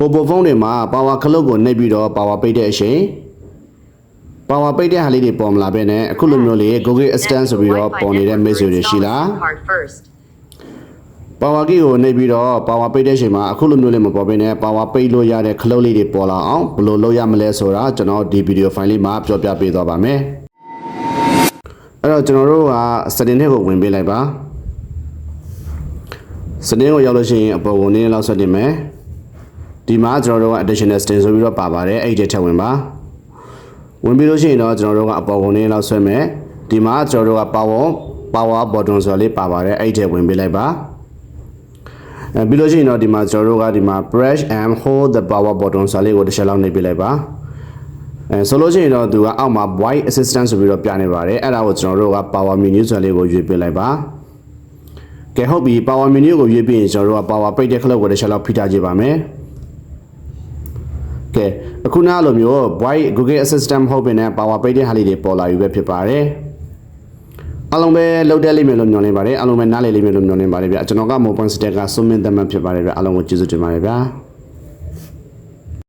Popo ဖုန်းတွေမှာ power ခလုတ်ကိုနှိပ်ပြီးတော့ power ပိတ်တဲ့အချိန် power ပိတ်တဲ့ဟာလေးတွေပေါ်မလာဘဲနဲ့အခုလိုမျိုးလေး Google Assistant ဆိုပြီးတော့ပေါ်နေတဲ့ message တွေရှိလား Card first. power key ကိုနှိပ်ပြီးတော့ power ပိတ်တဲ့အချိန်မှာအခုလိုမျိုးလေးမပေါ်ဘဲနဲ့ power ပိတ်လို့ရတဲ့ခလုတ်လေးတွေပေါ်လာအောင်ဘယ်လိုလုပ်ရမလဲဆိုတာကျွန်တော်ဒီ video file လေးမှာပြောပြပေးသွားပါမယ်အဲ့တော့ကျွန်တော်တို့က setting ထဲကိုဝင်ပေးလိုက်ပါ setting ကိုရောက်လို့ရှိရင်အပေါ်ကိုနည်းနည်းလောက်ဆက်တင်မယ် ဒီမှာကျွန်တော်တို့က additional setting ဆိုပြီးတော့ပါပါတယ်အဲ့ဒီထက်ဝင်ပါဝင်ပြီးလို့ရှိရင်တော့ကျွန်တော်တို့ကအပေါ်ကိုနည်းနည်းလောက်ဆွဲမယ်ဒီမှာကျွန်တော်တို့က power power button ဆိုလေးပါပါတယ်အဲ့ဒီထက်ဝင်ပေးလိုက်ပါအဲပြီးလို့ရှိရင်တော့ဒီမှာကျွန်တော်တို့ကဒီမှာ press and hold the power button ဆိုလေးကိုတစ်ချက်လောက်နှိပ်ပေးလိုက်ပါအဲဆိုလို့ရှိရင်တော့သူကအောက်မှာ voice assistant ဆိုပြီးတော့ပြနေပါတယ်အဲ့ဒါကိုကျွန်တော်တို့က power menu ဆိုလေးကိုရွေးပေးလိုက်ပါကဲဟုတ်ပြီ power menu ကိုရွေးပြီးရင်ကျွန်တော်တို့က power ပိတ်တဲ့ခလုတ်ကိုတစ်ချက်လောက်ဖိထားကြည့်ပါမယ် ကဲအခုနလိုမျိုး voice Google Assistant ဟုတ်ပင်နဲ့ power ပိတ်တဲ့ဟာလေးတွေပေါ်လာပြီပဲဖြစ်ပါတယ်အားလုံးပဲလောက်တဲ့လိမ့်မယ်လို့ညွှန်နေပါတယ်အားလုံးပဲနားလည်လိမ့်မယ်လို့ညွှန်နေပါတယ်ဗျာကျွန်တော်က Mobile Stack ကစုံမင်းသမတ်ဖြစ်ပါတယ်ဗျာအားလုံးကိုကျေးဇူးတင်ပါတယ်ဗျာ